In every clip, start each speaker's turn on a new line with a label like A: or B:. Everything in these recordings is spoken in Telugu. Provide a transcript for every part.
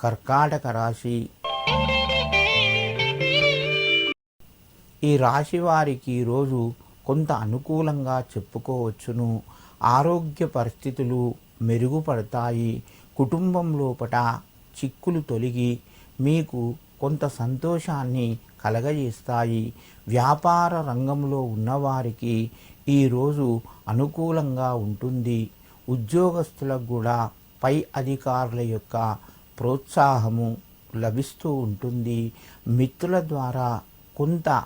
A: కర్కాటక రాశి. ఈ రాశి వారికి ఈరోజు కొంత అనుకూలంగా చెప్పుకోవచ్చును. ఆరోగ్య పరిస్థితులు మెరుగుపడతాయి. కుటుంబం లోపట చిక్కులు తొలగి మీకు కొంత సంతోషాన్ని కలగజేస్తాయి. వ్యాపార రంగంలో ఉన్నవారికి ఈరోజు అనుకూలంగా ఉంటుంది. ఉద్యోగస్తులకు కూడా పై అధికారుల యొక్క ప్రోత్సాహము లభిస్తూ ఉంటుంది. మిత్రుల ద్వారా కొంత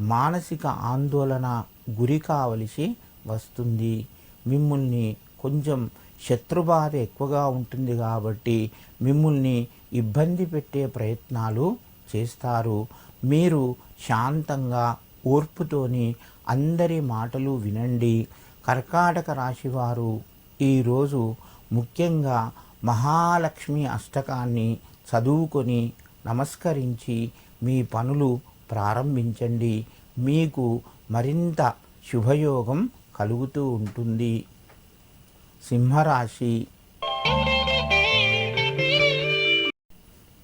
A: మానసిక ఆందోళన గురి కావలసి వస్తుంది. మిమ్మల్ని కొంచెం శత్రుబాధ ఎక్కువగా ఉంటుంది కాబట్టి మిమ్మల్ని ఇబ్బంది పెట్టే ప్రయత్నాలు చేస్తారు. మీరు శాంతంగా ఓర్పుతోని అందరి మాటలు వినండి. కర్కాటక రాశివారు ఈరోజు ముఖ్యంగా మహాలక్ష్మి అష్టకాన్ని చదువుకొని నమస్కరించి మీ పనులు ప్రారంభించండి. మీకు మరింత శుభయోగం కలుగుతూ ఉంటుంది. సింహరాశి.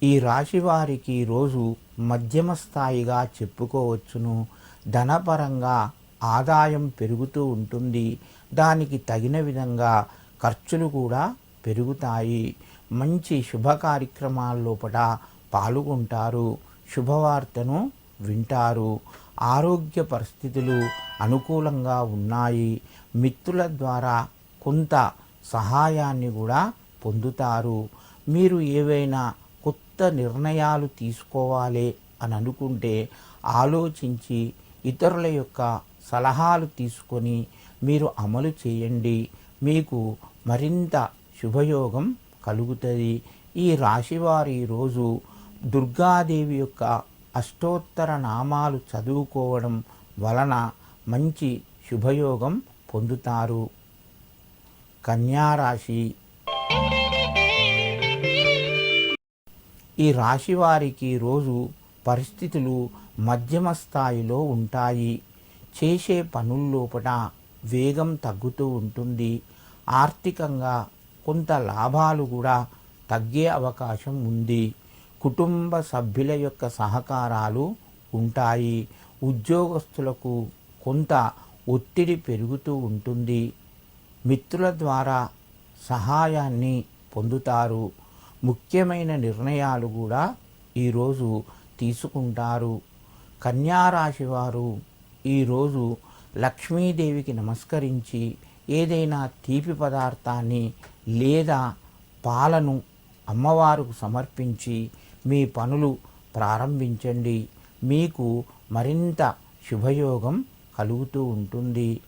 A: ఈ రాశి వారికి రోజు మధ్యమ స్థాయిగా చెప్పుకోవచ్చును. ధనపరంగా ఆదాయం పెరుగుతూ ఉంటుంది. దానికి తగిన విధంగా ఖర్చులు కూడా పెరుగుతాయి. మంచి శుభ కార్యక్రమాల్లోపట పాల్గొంటారు. శుభవార్తను వింటారు. ఆరోగ్య పరిస్థితులు అనుకూలంగా ఉన్నాయి. మిత్రుల ద్వారా కొంత సహాయాన్ని కూడా పొందుతారు. మీరు ఏవైనా కొత్త నిర్ణయాలు తీసుకోవాలి అని అనుకుంటే ఆలోచించి ఇతరుల యొక్క సలహాలు తీసుకొని మీరు అమలు చేయండి. మీకు మరింత శుభయోగం కలుగుతుంది. ఈ రాశివారి రోజు దుర్గాదేవి యొక్క అష్టోత్తర నామాలు చదువుకోవడం వలన మంచి శుభయోగం పొందుతారు. కన్యారాశి ఈ రాశి వారికి రోజు పరిస్థితులు మధ్యమ స్థాయిలో ఉంటాయి. చేసే పనుల్లోపట వేగం తగ్గుతూ ఉంటుంది. ఆర్థికంగా కొంత లాభాలు కూడా తగ్గే అవకాశం ఉంది. కుటుంబ సభ్యుల యొక్క సహకారాలు ఉంటాయి. ఉద్యోగస్తులకు కొంత ఒత్తిడి పెరుగుతూ ఉంటుంది. మిత్రుల ద్వారా సహాయాన్ని పొందుతారు. ముఖ్యమైన నిర్ణయాలు కూడా ఈరోజు తీసుకుంటారు. కన్యారాశి వారు ఈరోజు లక్ష్మీదేవికి నమస్కరించి ఏదైనా తీపి పదార్థాన్ని లేదా పాలను అమ్మవారుకు సమర్పించి మీ పనులు ప్రారంభించండి. మీకు మరింత శుభయోగం కలుగుతూ ఉంటుంది.